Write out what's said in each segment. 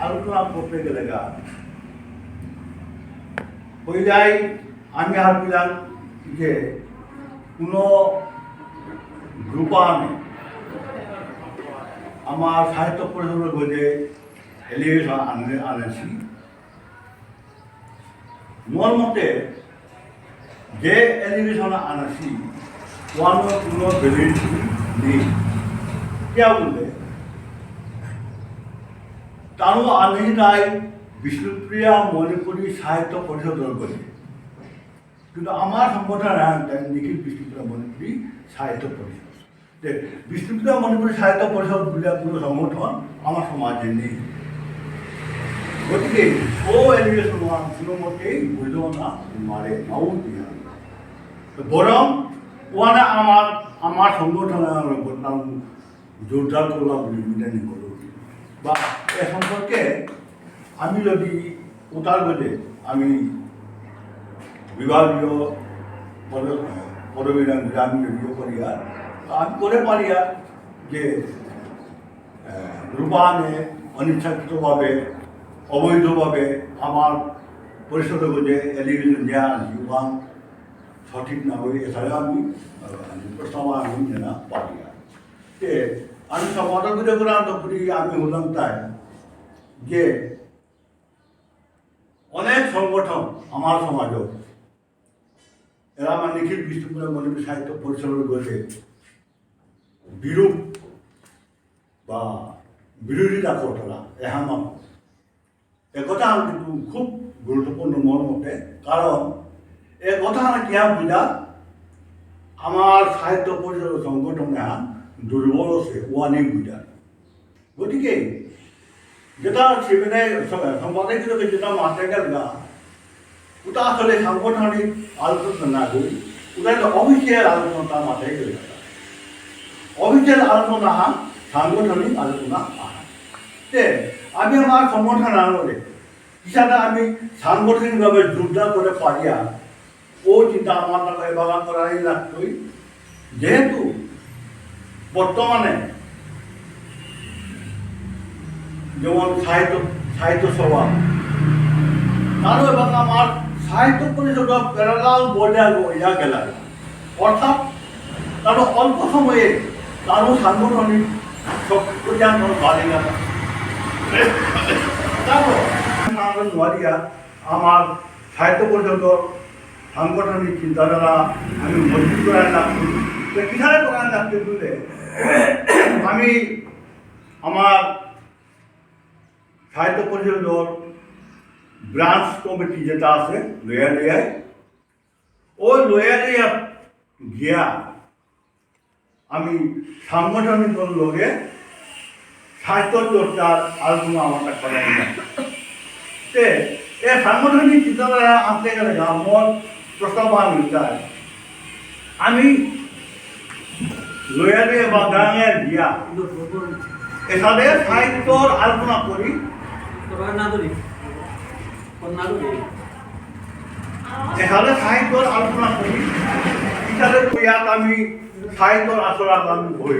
আলোচনা করতে গেলে গা পইলাই আমি ভাবছিলাম যে কোনো গ্রুপানে আমার সাহিত্য পরিষদের গজে এলিভেশন আনে আনেছি মোর মতে যে এলিভেশন আনেছি ওয়ানোর কোনো ভ্যালিডিটি নেই কিয়া বললে তারও তাই বিষ্ণুপ্রিয়া মণিপুরী সাহিত্য পরিষদের করে। কিন্তু আমার সংগঠন নিখিল বিষ্ণুপ্রিয়া মণিপুরী সাহিত্য পরিষদ বিষ্ণুপ্রিয়া মণিপুরী সাহিত্য পরিষদ বলে কোনো সংগঠন আমার সমাজে নেই। গতিকে ও এলিভেশন কোনো মতেই বুঝল না, মারে নাও দিয়া। বরং ওয়ানে আমার আমার সংগঠনের জোরদার করলাম মিটানি বা এ সম্পর্কে আমি যদি উতার গজে আমি বিভাগীয় পদ পদবীরা আমি যদি করিয়া আমি করে পারিয়া যে রূপানে অনিচ্ছাকৃতভাবে, অবৈধভাবে আমার পরিষদে গজে এলিগেশন দেওয়া যুবান সঠিক না হয়ে এছাড়া আমি প্রস্তাব আমি না পারিয়া তে আমি সমাধান করে করি, আমি হলাম তাই। যে অনেক সংগঠন আমার সমাজও। এরা আমার নিখিল বিষ্ণুপুরের মনিপুর সাহিত্য পরিষদের গেছে বিরূপ বা বিরোধিতা করতলা এহামত একথা আমি কিন্তু খুব গুরুত্বপূর্ণ মন মতে, কারণ এ কথা আমি কিয়া বুঝা, আমার সাহিত্য পরিষদের সংগঠনে দুর্বল আছে ওয়ানি বুঝা। গতিকে যেটা সেখানে সম্পাদক হিসেবে যেটা গেল না, ওটা আসলে সাংগঠনিক আলোচনা না করি, ওটা একটা অফিসিয়াল আলোচনা তার মাথায় গেলে অফিসিয়াল আলোচনা হান সাংগঠনিক আলোচনা আহান তে, আমি আমার সংগঠন আনলে হিসাবে আমি সাংগঠনিকভাবে যোগদান করে পারিয়া, ও চিন্তা আমার বাগান করাই লাগতই, যেহেতু বর্তমানে যেমন সাহিত্য সাহিত্য সভা। তারও এবং আমার সাহিত্য পরিষদ প্যারালাল বজায় ইয়া গেল অর্থাৎ তারও অল্প সময়ে তারও সাংগঠনিক শক্তিজান বাড়ে গেল। নোয়ারিয়া, আমার সাহিত্য পরিষদ সাংগঠনিক চিন্তাধারা আমি মজবুত করার লাগছি কীভাবে করার লাগছে আমি আমার সাহিত্য পরিষদর ব্রাঞ্চ কমিটি যেটা আছে লয়ালিয়ায় ওই লয়ালিয়া গিয়া আমি সাংগঠনিক লগে সাহিত্য চর্চার আলোচনা আমাকে করাই। না তে, এ সাংগঠনিক চিন্তাধারা আনতে গেলে আমার প্রস্তাব আমি চাই আমি লয়ালে বা গাঙে গিয়া এখানে সাহিত্যর আলোচনা করি। এখানে সাহিত্যর আলোচনা করি। ইয়াত আমি সাহিত্যর আসরা আমি বই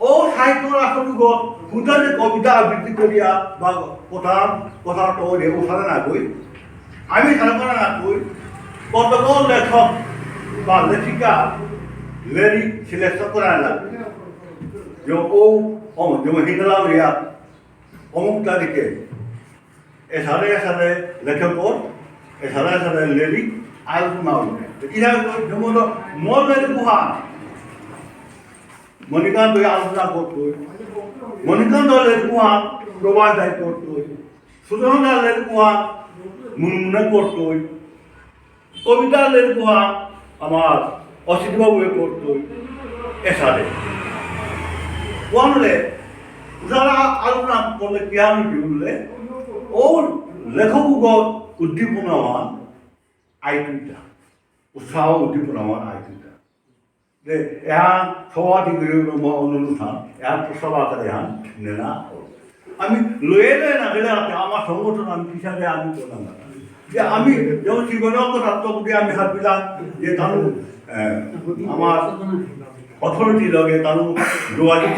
ও সাহিত্যর আসর ভূতানে কবিতা আবৃত্তি করিয়া বা কথা কথা তো ওখানে না কই আমি সাধারণ না কই কতক লেখক বা লেখিকা লিরিক সিলেকশন করা লাগবে যে ও অমুক যেমন হিন্দলাল রিয়া অমুক তারিখে এসারে এসারে লেখক এসারে এসারে লিরিক আলোচনা হবে ইহা যেমন মনের গুহা। মণিকান্ত আলোচনা করতো। মণিকান্ত লেখুয়া প্রবাস দায় করতো। সুধনা লেখুয়া মুনমুনে করতো। কবিতা লেখুয়া আমার অসিতবাবু করতো। এসারে ওয়ানলে যারা আলোচনা করলে কি আমি বললে ও লেখক উদ্দীপনা হন আইটিটা উৎসাহ উদ্দীপনা হন আইটিটা যে এহান সভাধিক অনুষ্ঠান এহান প্রস্তাব আকারে এহান নেনা আমি লয়ে লয়ে না গেলে আমার সংগঠন আমি হিসাবে আমি করলাম না যে আমি যেমন জীবনের ছাত্রপুটি আমি ভাবছিলাম যে ধরুন আমার অথৰিটিৰ লগে তাৰো যোগাযোগ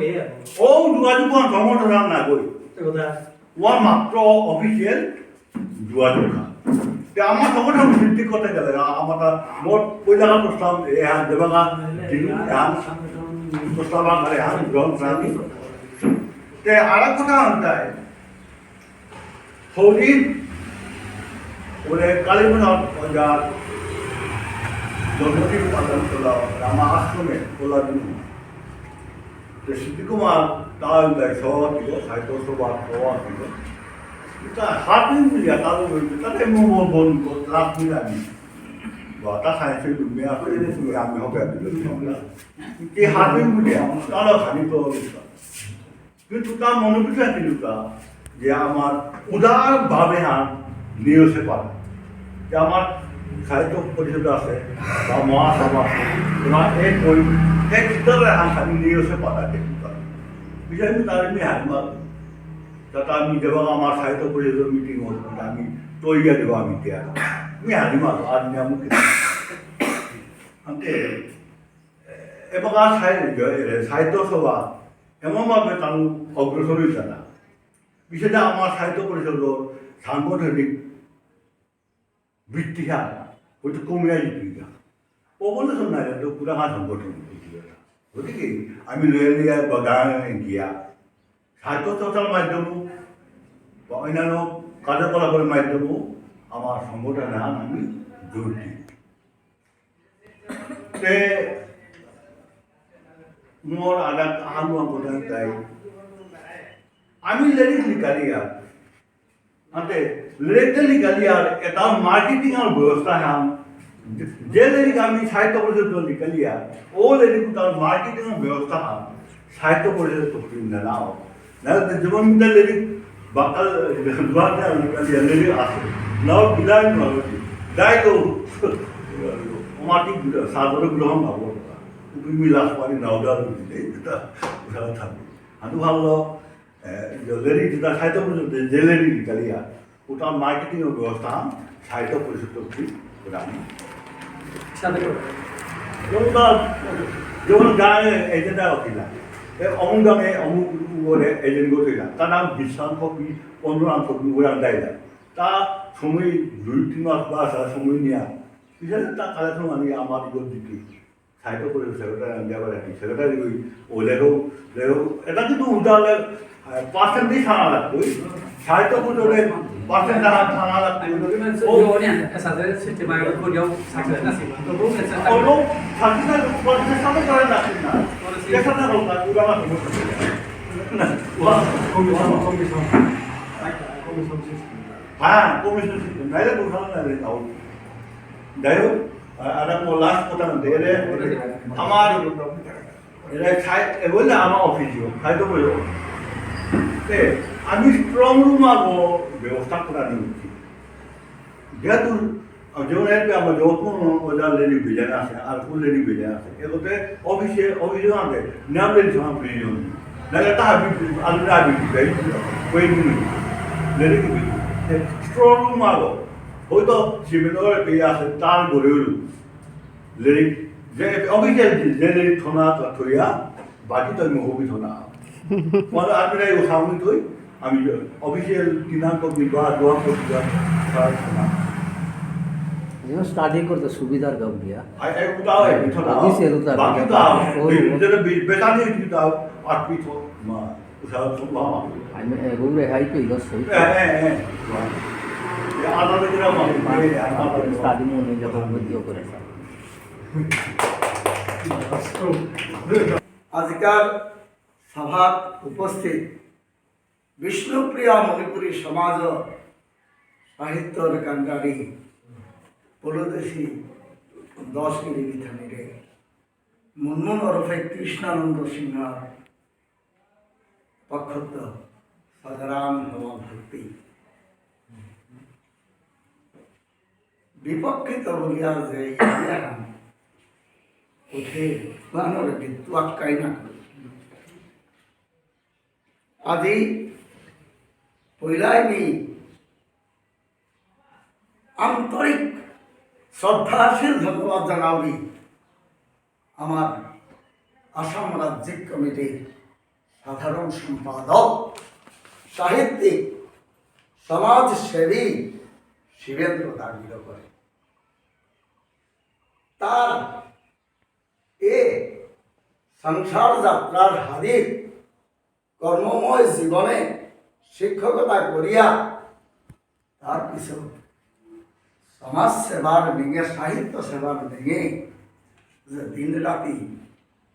বেয়া। ও যোগাযোগ সংগঠন নাগৈ কথা। ওয়া মাত্র অফিসিয়াল যোগাযোগ তে আমার সংগঠন ভিত্তি করতে গেলে আমার মোট পয়লা প্রস্তাব এহান দেবাগা এহান প্রস্তাব আকারে এহান গ্রহণ করানি তে আর কথা আনতায় সৌদিন ওরে কালীমনাথ জন্মদিন পালন করা রামা আশ্রমে ওলা দিন তে সিদ্ধিকুমার তার সভা ছিল সাহিত্য সভা সভা ছিল তা হাতিন বুলিয়া তার তাতে মোৰ বন লাভ মিলামি বা তা সাহিত্য দুনিয়া করে তুমি আমি হবে কি হাতিন বুলিয়া তার খানিত কিন্তু তার মনে বুঝা কিন্তু যে আমার উদারভাবে হান নিউজে পারে। যে আমার সাহিত্য পরিষদ আছে, বা মহাসভা আছে। ওরা এই বই এক ভিতরে হান খালি নিউজে পাতা দেখতে বিজয় তার এমনি হাতমাল তাতে আমি দেবাক আমার সাহিত্য পরিষদের মিটিং হল আমি তৈরি দেবো আমি দিয়া আমি হারিমাল আর নিয়ামক আনতে এবার সাহিত্য সভা এমনভাবে তার অগ্রসর হয়েছে না। বিশেষ আমার সাহিত্য পরিষদের সাংগঠনিক ভিত্তিহা হয়তো কমে আসবে পপুলেশন নাই তো পুরানা সংগঠন গতিকে আমি লৈ লিয়া বা গাঁৱে গিয়া সাহিত্য চর্চার মাধ্যমও বা অন্যান্য কার্যকলাপের মাধ্যমেও আমার সংগঠনে আন আমি জোর দিই। তে মোৰ আদা আহানো কথা তাই। আমি লিরিক লিখালিয়া আনতে লিরিকটা লিখালিয়ার এটা মার্কেটিংয়ের ব্যবস্থা হাম যে লিরিক আমি সাহিত্য পরিষদ লিখালিয়া ও লিরিক তার মার্কেটিংয়ের ব্যবস্থা সাহিত্য পরিষদ তহবিল নাও। না যেমন মিটার লিরিক বাকাল লিখালিয়া লিরিক আছে নাও বিলাই নলটি দাই তো অমাটিক সাদরে গ্রহণ হব তুমি লাখ পানি নাওদার দিলে এটা ওখানে থাকবে। আমি ভাবলো লেরি যেটা সাহিত্য পরিষদ যে লেরি লিখালিয়া ওটা মার্কেটিংয়ের ব্যবস্থা সাহিত্য পরিষদ ওটা আমি করে যেমন গায়ে এজেন্টটা অকিলা অমুক গামে অমুক করে এজেন্ট গতিলা তার নাম বিশ্রাম কপি পনেরো কপি ওরা দেয় না। তা সময় দুই তিন মাস বা আসা সময় নেওয়া পিছনে তা কালেকশন আমি আমার ইগোর দিকে। সাহিত্য করে সেক্রেটারি আমি যাবার রাখি সেক্রেটারি ওই ও লেখক লেখক এটা কিন্তু উদাহরণে পার্সেন্টেজ 살도 구조를 왔던 사람 다 나갔고 그러면서 요원이 회사들 실제말로 고려 사실 났습니다. 그리고 자기들 그거는 사는 사람 났습니다. 대사는 뭔가 누가만 보고 와 거기 와 거기서 거기서 아 거기서 내가 뭐 하는 날에 나오고 내가 아랑 뭐 라스 보다는 내래 아마 이거 이래 잘 원래 아마 오피지요. 잘도 보여 আমি স্ট্রং রুম ব্যবস্থা করা নিচ্ছি যেহেতু যেমন আমার যখন ওটা লেডি বিজান আছে আর কোন লেডি বিজান আছে এগুলোতে অফিসে অফিসে আছে নাম লেডি সঙ্গে প্রয়োজন। নাহলে তা? আলুরা বিক্রি ওই লেডি স্ট্রং রুম আবো। হয়তো সিমেন্টের পেয়ে আছে তার গড়ে হলো লেডি যে অফিসে যে লেডি থনা থইয়া, বাকি তো আমি হবি থনা মানে আলমিরা এই সামনে থই আমি অফিসিয়াল কিনা কপি বা দোয়া কপি বা থনা যেন স্টাডি করতে সুবিধার গাম দিয়া I I it, without Official without Back it. without. Oh, Jadi betanya without art itu mah usaha semua. আমি এগুলো হাই Eh eh eh. স্টাডি মনে যখন ভিডিও করে আজকাল সভাত উপস্থিত বিষ্ণুপ্রিয়া মণিপুরী সমাজ সাহিত্যর কাণ্ডারি পলদেশী দশগিরি বিধানীরে মুনমুন ওরফে কৃষ্ণানন্দ সিংহ পক্ষত সদরাম হওয়া ভক্তি বিপক্ষিত বলিয়া যে উঠে মানুষের কিন্তু আটকাই না আজি পইলাই নি আন্তরিক শ্রদ্ধাশীল ধন্যবাদ জানাবি। আমার আসাম রাজ্যিক কমিটির সাধারণ সম্পাদক, সাহিত্যিক সমাজসেবী শিবেন্দ্র দাঁড়িয়ে করে তার এ সংসার যাত্রার হাদির কর্মময় জীবনে শিক্ষকতা করিয়া তার কিছু সমাজ সেবার ভেঙে সাহিত্য সেবার ভেঙে যে দিন রাতি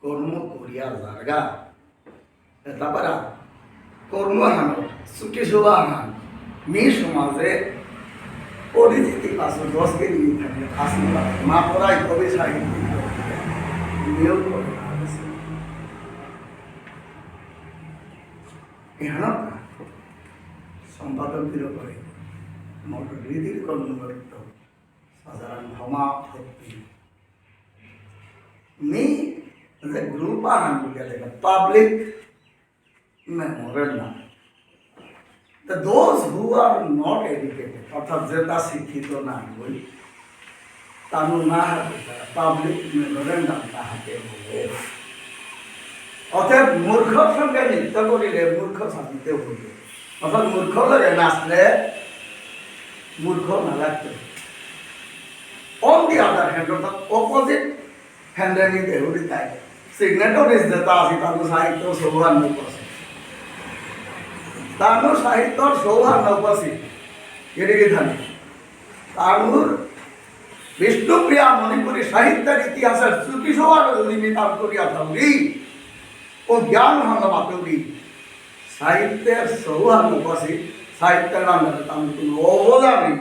কর্ম করিয়া জায়গা তারপরে কর্ম হান ছুটি শোভা হান। মি সমাজে পরিচিতি পাশে দশ কেজি মা পড়াই কবি সাহিত্য। নিয়োগ করে ইহানক সম্পাদক করে মোটর রীতির কর্মকর্ত সাধারণ ক্ষমা ভক্তি me the group are like a public memorial. The those who are not educated, অর্থাৎ যেটা শিক্ষিত না বই তানু না হাতে পাবলিক মেমোরেন্ডাম তাহাকে বলে অতএব মূর্খর সঙ্গে নৃত্য করিলে মূর্খ সাজিতে হইবে। অর্থাৎ মূর্খ লাগে নাচলে মূর্খ না লাগতে অন দি আদার হ্যান্ড অর্থাৎ অপোজিট হ্যান্ডে নিতে তাই সিগনেটরিজ যেটা আছে তার সাহিত্য সৌহার্দ্য উপস্থিত। তার সাহিত্যর সৌহার্দ্য উপস্থিত। এদিকে জানি? তার বিষ্ণুপ্রিয়া মণিপুরী সাহিত্যের ইতিহাসের শ্রুতি সবার নিমিতাম করিয়া থাকি মাতবী সাহিত্যের সৌহার্দ্য উপস্থিত সাহিত্যের নামে তার কোনো অবদান নেই।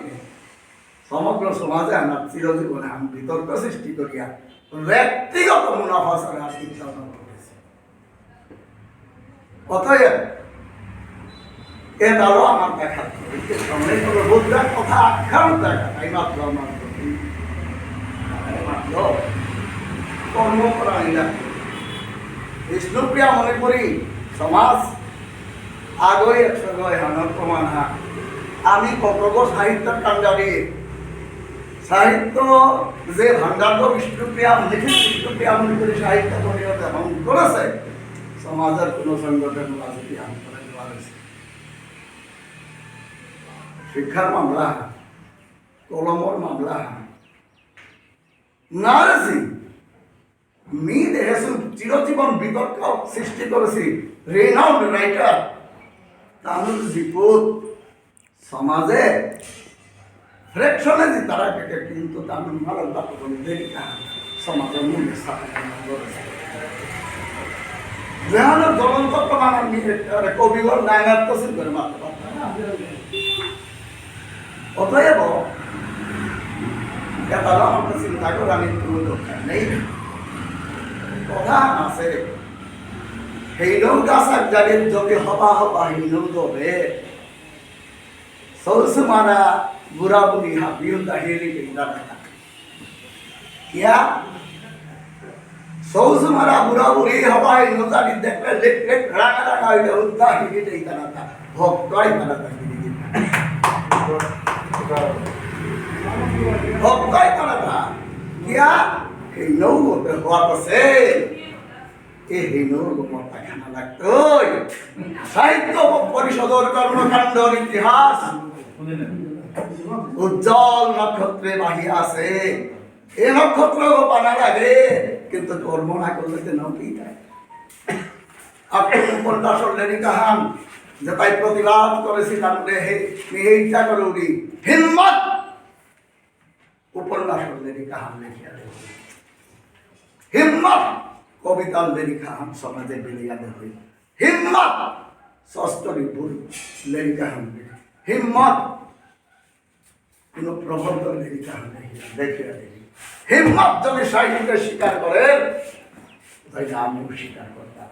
সমগ্র সমাজে আমরা চিরজীবনে আমি বিতর্ক সৃষ্টি করিয়া ব্যক্তিগত মুনাফা ছাড়া আর চিন্তা ভাবনা করেছি অতএব, এ দ্বারা আমার দেখা সামনে কোনো বুদ্ধার কথা আখ্যান দেখা তাই মাত্র আমার প্রতি। মাত্র কর্ম করা বিষ্ণুপ্রিয়া মনে করি সমাজ আগৈ একশো গয় হানত প্রমাণ হা। আমি কতব সাহিত্যের কাণ্ডারি সাহিত্য যে ভাণ্ডার বিষ্ণুপ্রিয়া লিখিত বিষ্ণুপ্রিয়া মনে করি সাহিত্য পরিবার এমন করেছে সমাজের কোনো সংগঠন রাজনীতি আন্দোলন করেছে শিক্ষার মামলা কলমর মামলা নারাজি মি দেহেছু চিরজীবন বিতর্ক সৃষ্টি করেছি রেনাউন্ড রাইটার। তানুর জিপুত সমাজে ফ্রেকশনে যে তারা কেটে কিন্তু তানুর মালন বাপন সমাজের করেছে যেহানো জ্বলন্ত প্রমাণ আমি কবিগর নায়নাত্ম করে মারতে পারতাম অতএব এটা আমাকে চিন্তা করে আমি কোনো দরকার নেই। কথা আছে হেইনৌ গাছাক জানি যদি হবা হবা হেইনৌ দবে সৌস মারা বুড়া বুড়ি হাবিও দাহিরি কেন্দা থাকা কিয়া সৌস মারা বুড়া বুড়ি হবা হেইনৌ জানি দেখলে লেক লেক রাঙা রাঙা হইলে উদ্দা হিরি দেই তারা তা ভক্তই তারা তা হিরি ভক্তই তারা কিয়া গোটে হওয়াত আছে এই হেইনৌর গোমতা খানা লাগতই সাহিত্য পরিষদর কর্মকাণ্ডর ইতিহাস উজ্জ্বল নক্ষত্রে বাহি আছে, এ নক্ষত্র পানা লাগে কিন্তু কর্ম না করলে তো নৌকি আপনি উপন্যাসর লেনি কাহান, যে তাই প্রতিবাদ করেছিলাম রে, হে নিহিংসা করে উড়ি হিম্মত। উপন্যাসর লেনি কাহান লিখিয়া হিম্মত। কবিতার লেনি কাহান সমাজে বেরিয়া দেবে হিম্মত। ষষ্ঠী ভুল লেনি কাহান হিম্মত। কোন প্রবন্ধ লেনি কাহান দেখিয়া দেবে হিম্মত যদি সাহিত্যে স্বীকার করে, তাই আমিও স্বীকার করতাম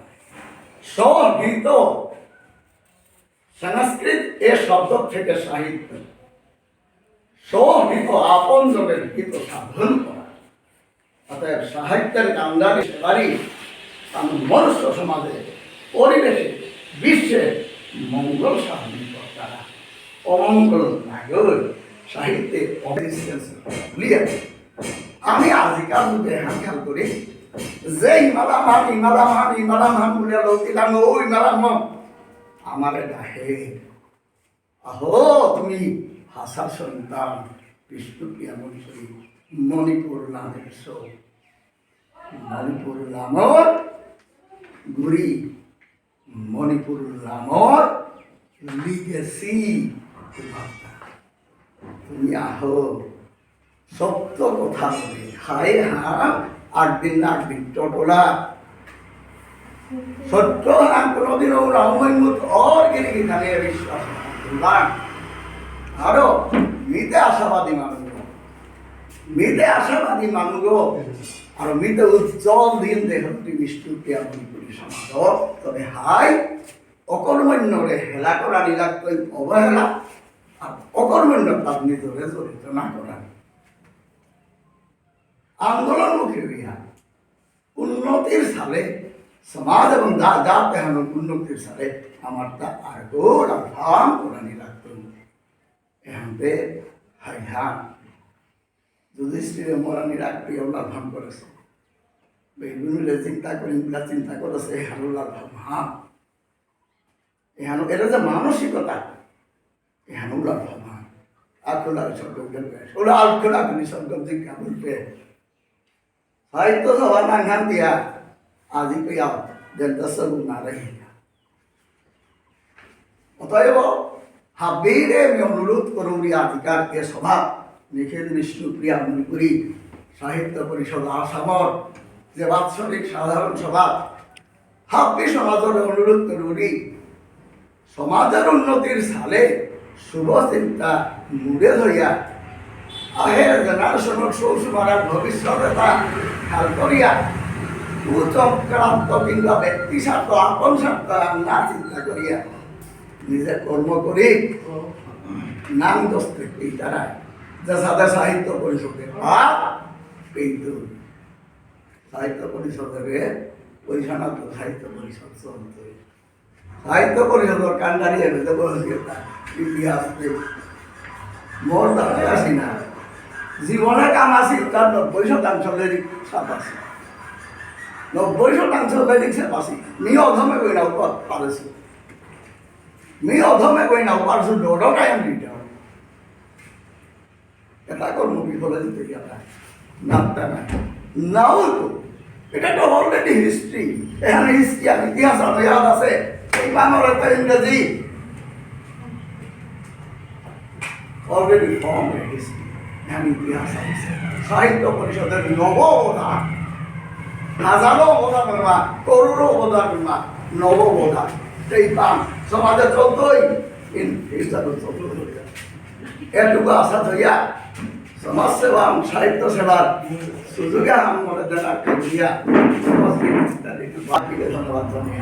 সহিত সংস্কৃত এ শব্দ থেকে সাহিত্য। সহিত আপন জনের হিত সাধন অতএব সাহিত্যের কান্ডারি সেবারি আমি মনুষ্য সমাজে, পরিবেশে, বিশ্বে মঙ্গল সাধন কর্তারা। অমঙ্গল নাগর সাহিত্যে আমি আজিকাল যুগে হাত খেয়াল করি, যে ইমালাম হাম ইমালাম হাম ইমালাম হাম বলে লৌকিলাম ও ইমালাম হাম আমারে ডাহে আহো, তুমি হাসার সন্তান, বিষ্ণুপ্রিয়া মণিপুরী মণিপুর নামের সৌ মণিপুর নামর গুরি মণিপুর নামর লিগেসি তুমি আহো, সত্য কথা বলে। হায় হা আট দিন আট দিন টটলা সত্য না কোনোদিনও রহমত অর গেলে এখানে বিশ্বাস। না আরও মিতে আশাবাদী মানুষ। মিতে আশাবাদী মানুষ। আর মিতে উজ্জ্বল দিন দেহটি বিষ্ণুকে আমি করি তবে হাই অকর্মণ্যরে হেলা করা নিরাক্তই অবহেলা, আর অকর্মণ্য তার নিজরে জড়িত না করা। আন্দোলনমুখী হইয়া, উন্নতির সালে, সমাজ এবং দা, জাত এখন উন্নতির সালে আমার তা আরগোর আভাম করা নিরাক্ত এহান্তে হাই হান। যুধিষ্ঠিরে মরানি রাখবি আল্লাহ ভাব করেছে। বেগুনিলে চিন্তা করে ইংলা চিন্তা করেছে হারুল্লাহ ভাব হা এহানো এটা যে মানসিকতা এহানুল্লাহ ভাব হা আখোলা শব্দ ওরা আলখোলা তুমি শব্দ জিজ্ঞা বলতে হয়তো সবার নাঙ্গান দিয়া, আজি পেয়া দেন দশ না রহি অতএব হাবিরে আমি অনুরোধ করুরি আধিকারকে সভা। নিখিল বিষ্ণুপ্রিয়া মণিপুরী সাহিত্য পরিষদ আসামর যে বাৎসরিক সাধারণ সভা, হাব্বি সমাজের অনুরোধ করুরি সমাজের উন্নতির সালে শুভ চিন্তা মুড়ে ধরিয়া আহের জেনারেশনের সৌসুমারার ভবিষ্যৎ খেয়াল করিয়া উচক্রান্ত কিংবা ব্যক্তি স্বার্থ, আপন স্বার্থ না চিন্তা করিয়া নিজে কর্ম করি। নাম এই তারা যা সাদা সাহিত্য পরিষদে আর কিন্তু সাহিত্য পরিষদের পরিচালনা তো সাহিত্য পরিষদ চলতে সাহিত্য পরিষদের কান্ডারি এনে বলছি ইতিহাস মোর দাঁড়ায় আসি না জীবনে কাম আসি তার নব্বই শতাংশ লেরিক সাপ আছে নব্বই শতাংশ লেরিক সাপ আছে মি অধমে কই না পারেছি মি অধমে কই না পারছ ডোডকাই আমি দিতে এটা কর্ম বিফলে দিতে গেলা না। তো, এটা তো অলরেডি হিস্ট্রি এখানে হিস্ট্রি আর ইতিহাস ইয়াদ আছে। এই বাংলার একটা ইংরেজি। অলরেডি ফর্ম হিস্ট্রি এখানে ইতিহাস আছে। সাহিত্য পরিষদের নব অবদান হাজারো অবদান করবা করোড়ো অবদান করবা নব অবদান এই পাম সমাজে চলতই হিসাবে চলতো এটুকু আশা ধরিয়া সমাজ সেবা সাহিত্য সেবার সুযোগে আমার দেনা করিয়া ধন্যবাদ জানিয়ে।